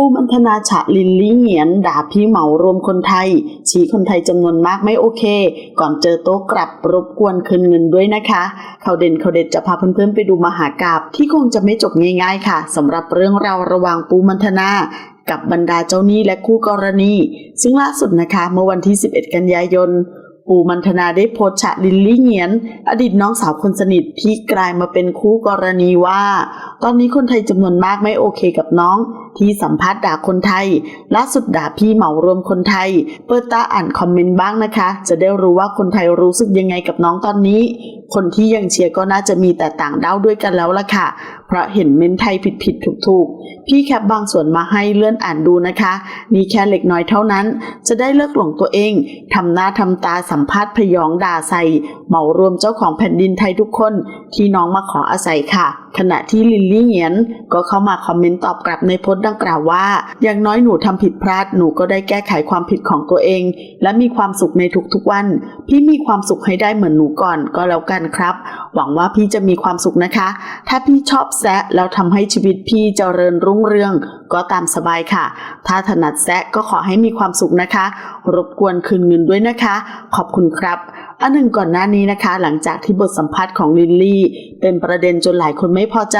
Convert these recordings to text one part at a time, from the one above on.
ปูมันธนาฉะลินลี่เหงียน ด่าพี่เหมารวมคนไทย ชี้คนไทยจำนวนมากไม่โอเค ก่อนเจอโต๊ะกลับรบกวนคืนเงินด้วยนะคะเขาเด่นเขาเด็ดจะพาเพื่อนๆไปดูมหากราบที่คงจะไม่จบง่ายๆค่ะสำหรับเรื่องราวระหว่างปูมันธนากับบรรดาเจ้าหนี้และคู่กรณี ซึ่งล่าสุดนะคะ เมื่อวันที่ 11 กันยายน ปูมันธนาได้โพสต์ฉะลินลี่เงียน อดีตน้องสาวคนสนิทที่กลายมาเป็นคู่กรณีว่า ตอนนี้คนไทยจำนวนมากไม่โอเคกับน้อง ที่สัมภาษณ์ด่าคนไทย ล่าสุดด่าพี่เหมารวมคนไทย เปิดตาอ่านคอมเมนต์บ้างนะคะ จะได้รู้ว่าคนไทยรู้สึกยังไงกับน้องตอนนี้ คนที่ยังเชียร์ก็น่าจะมีแต่ต่างด้าวด้วยกันแล้วล่ะค่ะ เพราะเห็นเม้นไทยผิดผิดถูกถูกๆ พี่แคปบางส่วนมาให้เลื่อนอ่านดูนะคะ มีแค่เล็กน้อยเท่านั้น จะได้เลิกหลงตัวเอง ทำหน้าทำตาสัมภาษณ์พยองด่าใส่เหมารวมเจ้าของแผ่นดินไทยทุกคนที่น้องมาขออาศัยค่ะขณะที่ลิลลี่เหงียนก็เข้ามาคอมเมนต์ตอบกลับในโพสต์ดังกล่าวว่า อย่างน้อยหนูทำผิดพลาดหนูก็ได้แก้ไขความผิดของตัวเอง และมีความสุขในทุกๆวัน พี่มีความสุขให้ได้เหมือนหนูก่อนก็แล้วกันครับ หวังว่าพี่จะมีความสุขนะคะ ถ้าพี่ชอบแซะแล้วทำให้ชีวิตพี่เจริญรุ่งเรือง ก็ตามสบายค่ะ ถ้าถนัดแซะก็ขอให้มีความสุขนะคะ รบกวนคืนเงินด้วยนะคะ ขอบคุณครับ อันหนึ่งก่อนหน้านี้นะคะ หลังจากที่บทสัมภาษณ์ของลิลลี่ เป็นประเด็นจนหลายคนไม่พอใจ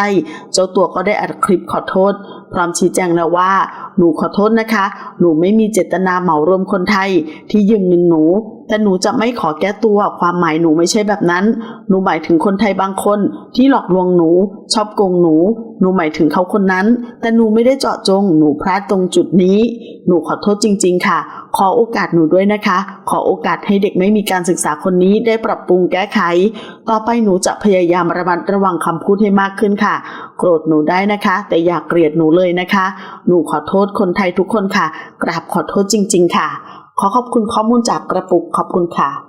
เจ้าตัวก็ได้อัดคลิปขอโทษ พร้อมชี้แจงแล้วว่า หนูขอโทษนะคะ หนูไม่มีเจตนาเหมารวมคนไทย ที่ยืมเงินหนู แต่หนูจะไม่ขอแก้ตัว ความหมายหนูไม่ใช่แบบนั้น หนูหมายถึงคนไทยบางคน ที่หลอกลวงหนู ชอบโกงหนู หนูหมายถึงเขาคนนั้น แต่หนูไม่ได้เจาะจง หนูพลาดตรงจุดนี้ หนูขอโทษจริง ๆ ค่ะ ขอโอกาสหนูด้วยนะคะ ขอโอกาสให้เด็กไม่มีการศึกษาคนนี้ได้ปรับปรุงแก้ไข ต่อไปหนูจะพยายามระมัดระวังคำพูดให้มากขึ้นค่ะ โกรธหนูได้นะคะ แต่อย่ากเกลียดหนูเลยนะคะ หนูขอโทษคนไทยทุกคนค่ะ กราบขอโทษจริง ๆ ค่ะ ขอขอบคุณข้อมูลจากกระปุกขอบคุณค่ะ